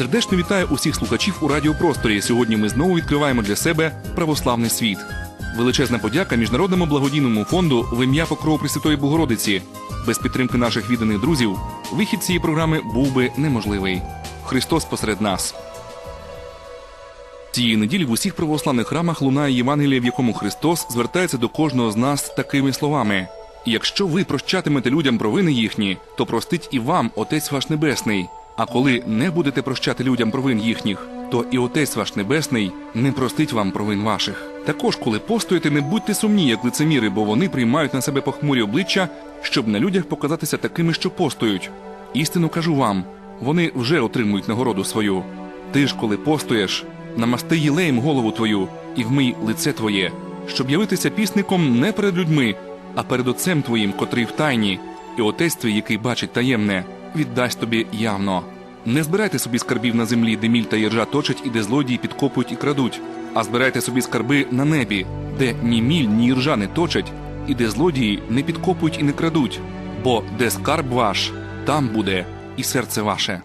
Сердечно вітаю усіх слухачів у радіопросторі. Сьогодні ми знову відкриваємо для себе православний світ. Величезна подяка міжнародному благодійному фонду в ім'я Покрову Пресвятої Богородиці. Без підтримки наших відданих друзів вихід цієї програми був би неможливий. Христос посеред нас. Цієї неділі в усіх православних храмах лунає Євангеліє, в якому Христос звертається до кожного з нас такими словами: якщо ви прощатимете людям провини їхні, то простить і вам Отець ваш Небесний. А коли не будете прощати людям провин їхніх, то і Отець ваш Небесний не простить вам провин ваших. Також, коли постуєте, не будьте сумні, як лицеміри, бо вони приймають на себе похмурі обличчя, щоб на людях показатися такими, що постують. Істину кажу вам, вони вже отримують нагороду свою. Ти ж, коли постуєш, намасти єлеєм голову твою і вмий лице твоє, щоб явитися пісником не перед людьми, а перед Отцем твоїм, котрий в тайні, і Отець твій, який бачить таємне, віддасть тобі явно. Не збирайте собі скарбів на землі, де міль та іржа точать і де злодії підкопують і крадуть, а збирайте собі скарби на небі, де ні міль, ні іржа не точать, і де злодії не підкопують і не крадуть. Бо де скарб ваш, там буде і серце ваше.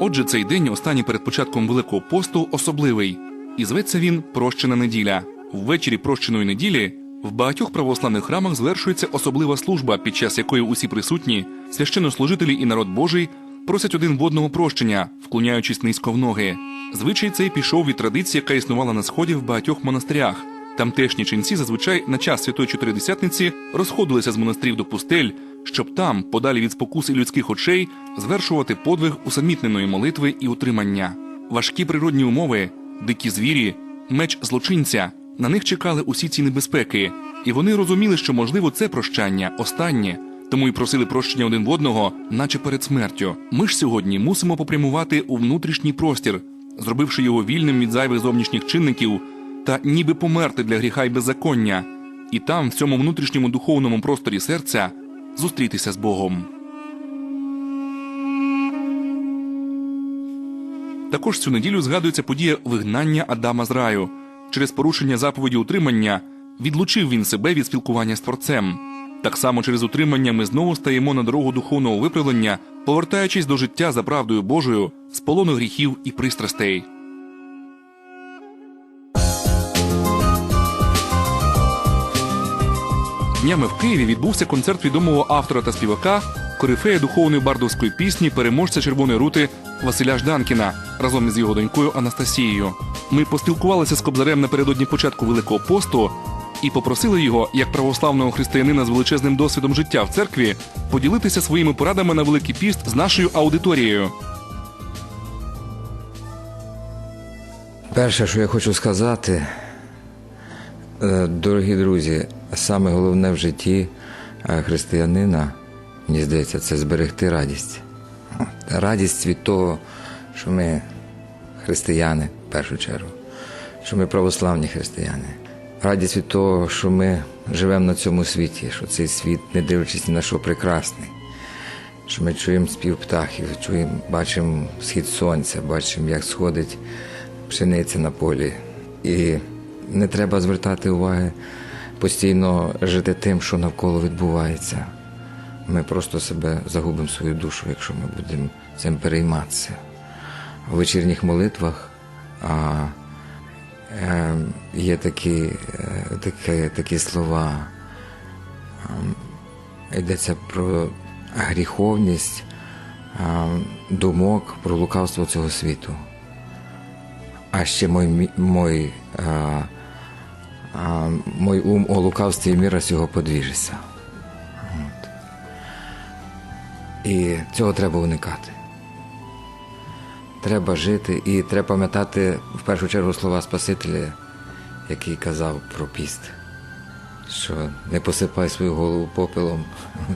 Отже, цей день, останній перед початком Великого посту, особливий, і зветься він Прощена неділя. Ввечері прощеної неділі в багатьох православних храмах звершується особлива служба, під час якої усі присутні, священнослужителі і народ Божий просять один в одного прощення, вклоняючись низько в ноги. Звичай цей пішов від традиції, яка існувала на сході в багатьох монастирях. Тамтешні ченці зазвичай на час святої чотиридесятниці розходилися з монастирів до пустель, щоб там, подалі від спокус і людських очей, звершувати подвиг усамітненої молитви і утримання. Важкі природні умови, дикі звірі, меч злочинця. На них чекали усі ці небезпеки, і вони розуміли, що можливо це прощання останнє, тому й просили прощення один в одного, наче перед смертю. Ми ж сьогодні мусимо попрямувати у внутрішній простір, зробивши його вільним від зайвих зовнішніх чинників та ніби померти для гріха й беззаконня, і там, в цьому внутрішньому духовному просторі серця, зустрітися з Богом. Також цю неділю згадується подія вигнання Адама з раю. Через порушення заповіді утримання відлучив він себе від спілкування з Творцем. Так само через утримання ми знову стаємо на дорогу духовного виправлення, повертаючись до життя за правдою Божою з полону гріхів і пристрастей. Днями в Києві відбувся концерт відомого автора та співака, корифея духовної бардовської пісні, переможця червоної рути Василя Жданкіна разом із його донькою Анастасією. Ми поспілкувалися з Кобзарем напередодні початку Великого посту і попросили його, як православного християнина з величезним досвідом життя в церкві, поділитися своїми порадами на Великий піст з нашою аудиторією. Перше, що я хочу сказати, е, дорогі друзі, саме головне в житті е, християнина, мені здається, це зберегти радість. Радість від того, що ми християни, в першу чергу, що ми православні християни. Радість від того, що ми живемо на цьому світі, що цей світ, не дивлячись ні на що прекрасний, що ми чуємо спів птахів, чуємо, бачимо схід сонця, бачимо, як сходить пшениця на полі. І не треба звертати уваги постійно жити тим, що навколо відбувається. Ми просто себе загубимо свою душу, якщо ми будемо цим перейматися. У вечірніх молитвах а, е, є такі, е, такі, такі слова. Е, йдеться про гріховність е, думок, про лукавство цього світу. А ще мой, мой, а, мой ум о лукавстві міра сього подвіжиться. От. І цього треба уникати. Треба жити і треба пам'ятати в першу чергу слова Спасителя, який казав про піст. Що не посипай свою голову попелом,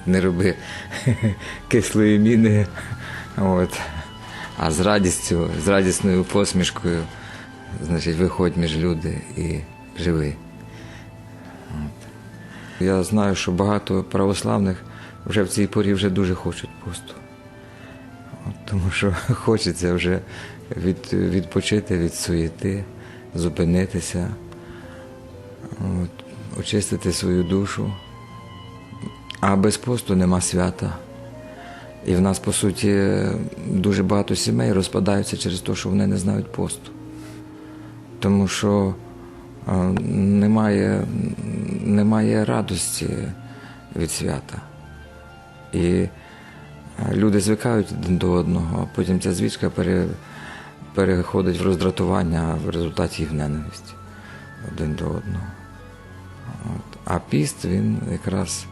не роби кислої міни, от. а з радістю, з радісною посмішкою, значить, виходь між люди і живи. Я знаю, що багато православних вже в цій порі вже дуже хочуть посту. Тому що хочеться вже від, відпочити від суєти, зупинитися, от, очистити свою душу. А без посту нема свята, І в нас, по суті, дуже багато сімей розпадаються через те, що вони не знають посту. Тому що немає, немає радості від свята. І е, люди звикають один до одного, а потім ця звичка пере, переходить в роздратування, в результаті і в ненависть один до одного. От. А піст він якраз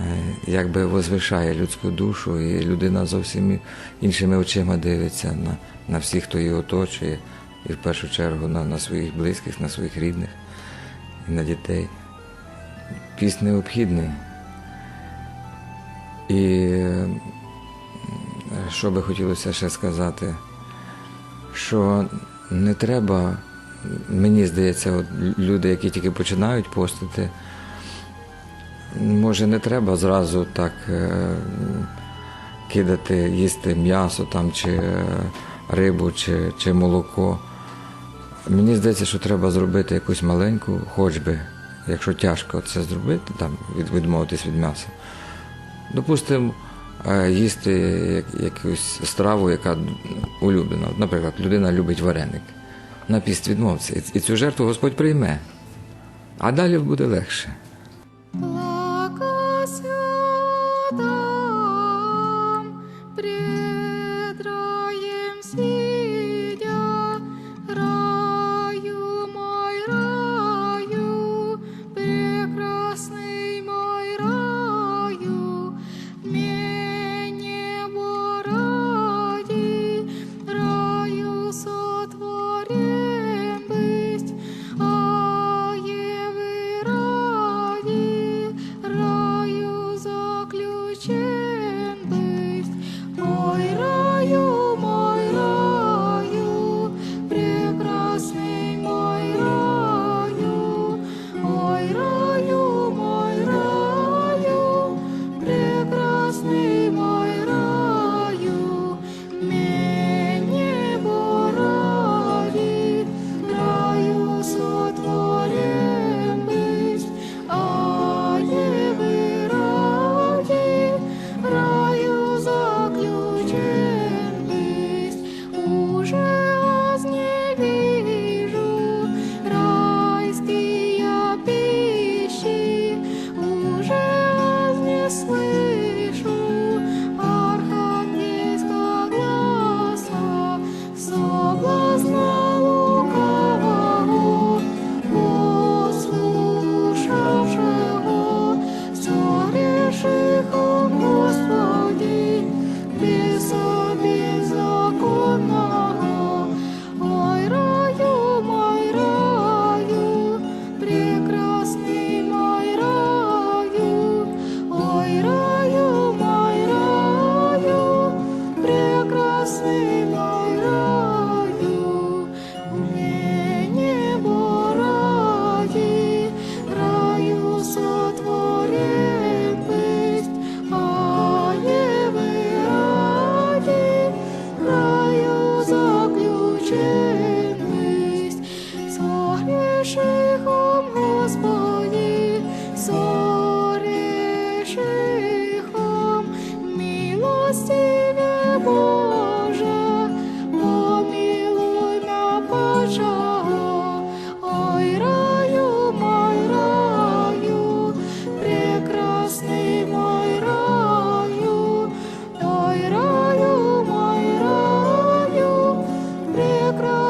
е, якби возвишає людську душу, і людина зовсім іншими очима дивиться на, на всіх, хто її оточує, і в першу чергу на, на своїх близьких, на своїх рідних і на дітей. Піст необхідний. І е, що би хотілося ще сказати, що не треба, мені здається, от люди, які тільки починають постити, може не треба зразу так е, кидати, їсти м'ясо там, чи е, рибу, чи, чи молоко. Мені здається, що треба зробити якусь маленьку, хоч би, якщо тяжко це зробити, там, від, відмовитись від м'яса. Допустимо, е, їсти якусь страву, яка улюблена. Наприклад, людина любить вареник. На піст відмовиться. І цю жертву Господь прийме. А далі буде легше.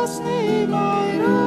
just need my own.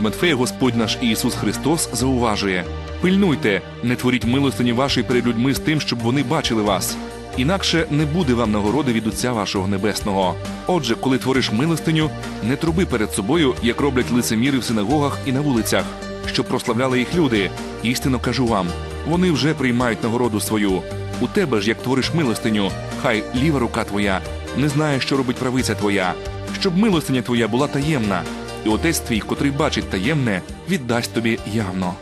Від Матфея Господь наш Ісус Христос зауважує: пильнуйте, не творіть милостині вашої перед людьми з тим, щоб вони бачили вас. Інакше не буде вам нагороди від Отця вашого Небесного. Отже, коли твориш милостиню, не труби перед собою, як роблять лицеміри в синагогах і на вулицях, щоб прославляли їх люди. Істинно кажу вам, вони вже приймають нагороду свою. У тебе ж, як твориш милостиню, хай ліва рука твоя не знає, що робить правиця твоя, щоб милостиня твоя була таємна, і отець твій, котрий бачить таємне, віддасть тобі явно.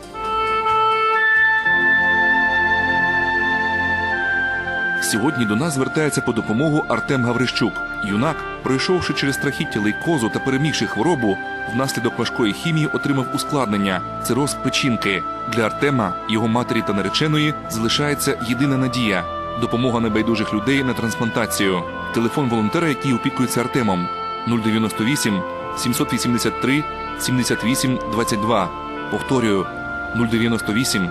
Сьогодні до нас звертається по допомогу Артем Гаврищук. Юнак, пройшовши через страхіття лейкозу та перемігши хворобу, внаслідок важкої хімії отримав ускладнення цироз печінки. Для Артема, його матері та нареченої залишається єдина надія допомога небайдужих людей на трансплантацію. Телефон волонтера, який опікується Артемом 098 783 78 22. Повторюю 098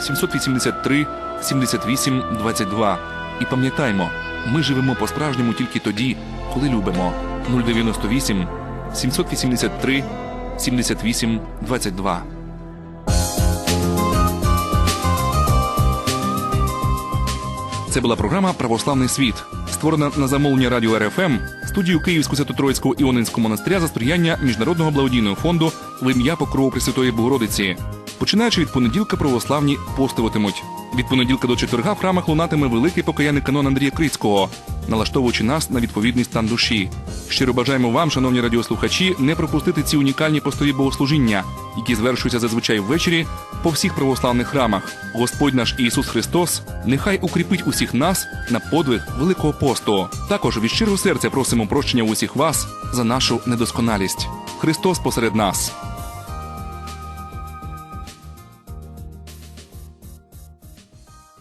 783 78 22. І пам'ятаймо, ми живемо по-справжньому тільки тоді, коли любимо. 098 783 78 22. Це була програма Православний світ, створена на замовлення радіо РФМ, студію Київського Свято-Троїцького Іонинського монастиря за сприяння Міжнародного благодійного фонду в ім'я Покрову Пресвятої Богородиці. Починаючи від понеділка, православні постиватимуть. Від понеділка до четверга в храмах лунатиме великий покаянний канон Андрія Крицького, налаштовуючи нас на відповідний стан душі. Щиро бажаємо вам, шановні радіослухачі, не пропустити ці унікальні постові богослужіння, які звершуються зазвичай ввечері по всіх православних храмах. Господь наш Ісус Христос нехай укріпить усіх нас на подвиг Великого посту. Також від щирого серця просимо прощення усіх вас за нашу недосконалість. Христос посеред нас.